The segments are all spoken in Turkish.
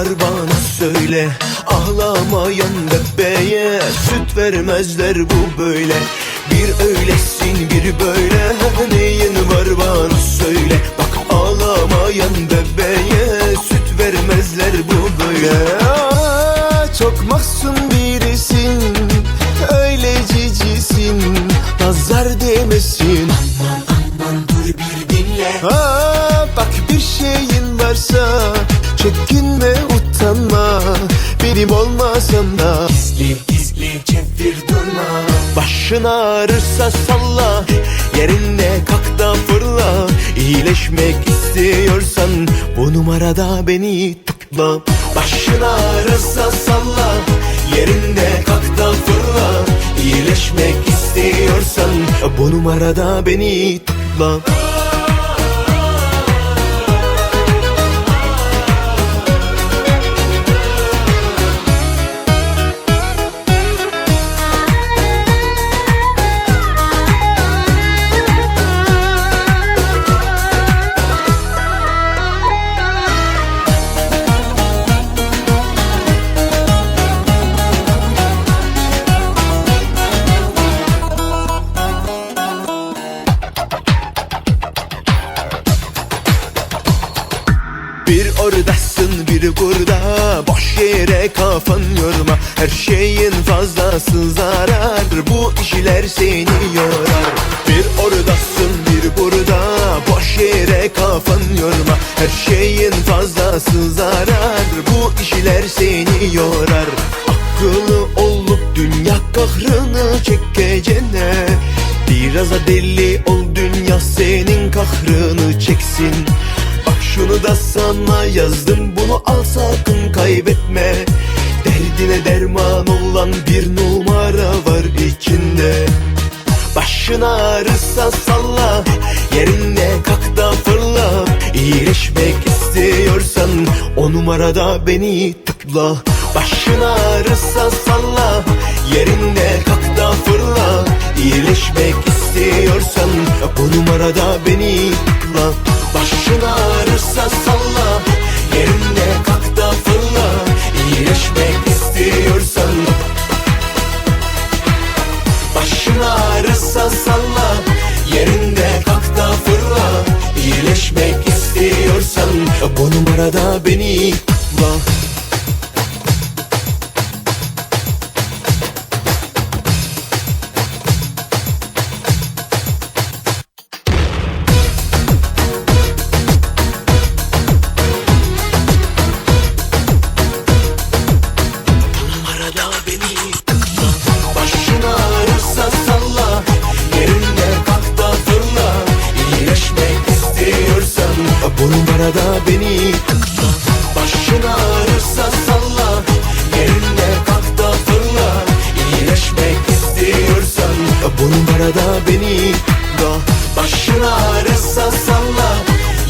bir var bana söyle. Ağlamayan bebeğe Süt vermezler bu böyle. Bir öylesin bir böyle. Neyin var bana söyle. Bak ağlamayan bebeğe Süt vermezler bu böyle. Çok mahzun birisin Başın ağrırsa salla Yerinde kalk da fırla. İyileşmek istiyorsan Bu numarada beni tıkla. Başın ağrırsa salla Yerinde kalk da fırla. İyileşmek istiyorsan Bu numarada beni tıkla yere kafan yorma. Her şeyin fazlası zarar. Bu işler seni yorar. Bir oradasın bir burada. Boş yere kafan yorma. Her şeyin fazlası zarar. Bu işler seni yorar. Akıllı olup dünya kahrını çekeceğine Biraz da deli ol dünya senin kahrını çeksin da sana yazdım. Bunu al sakın kaybetme. Derdine derman olan bir numara var içinde. Başın ağrısa salla Yerinde kalk da fırla. İyileşmek istiyorsan O numarada beni tıkla. Başın ağrısa salla Yerinde kalk da fırla. İyileşmek istiyorsan Bu numarada beni fırla. İyileşmek istiyorsan. Bu numarada beni beni tıkla Başın ağrırsa salla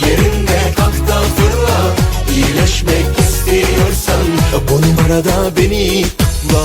Yerinde kalk da fırla. İyileşmek istiyorsan Bu numarada beni tıkla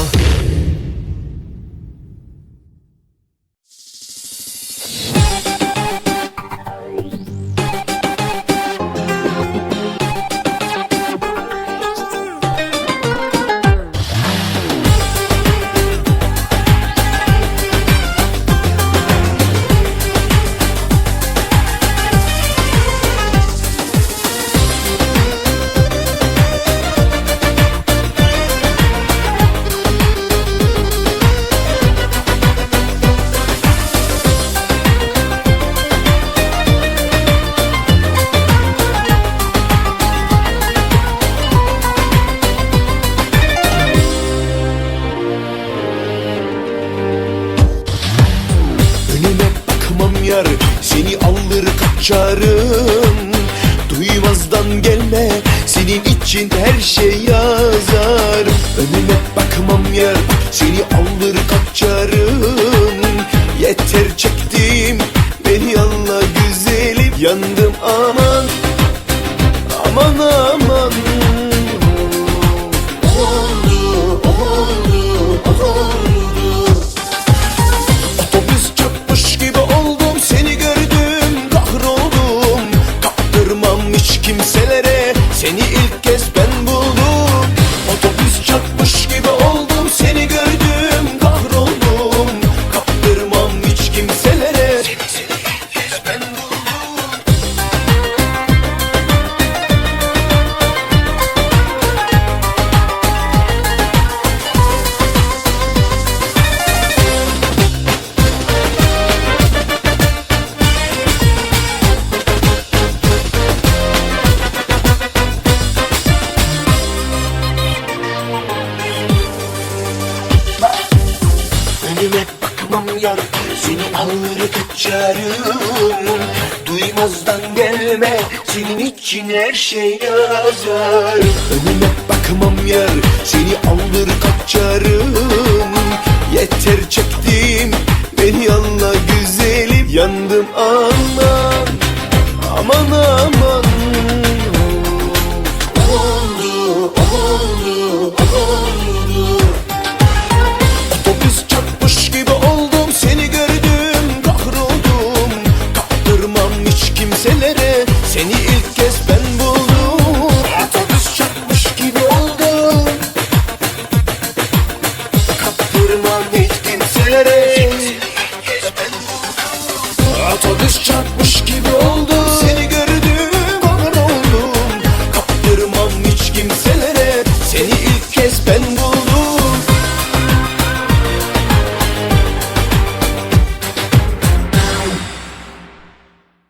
alır kaçarım. Duymazdan gelme Senin için her şey yazarım Önüme bakmam yar Seni alır kaçarım. Yeter çektim Beni anla güzelim. Yandım aman Aman aman yar Seni alır tüccarım Duymazdan gelme Senin için her şey yazar. Önüme bakmam yar Seni alır kaçarım. Yeter çektim Beni anla güzelim. Yandım aman Aman aman. ilk kez ben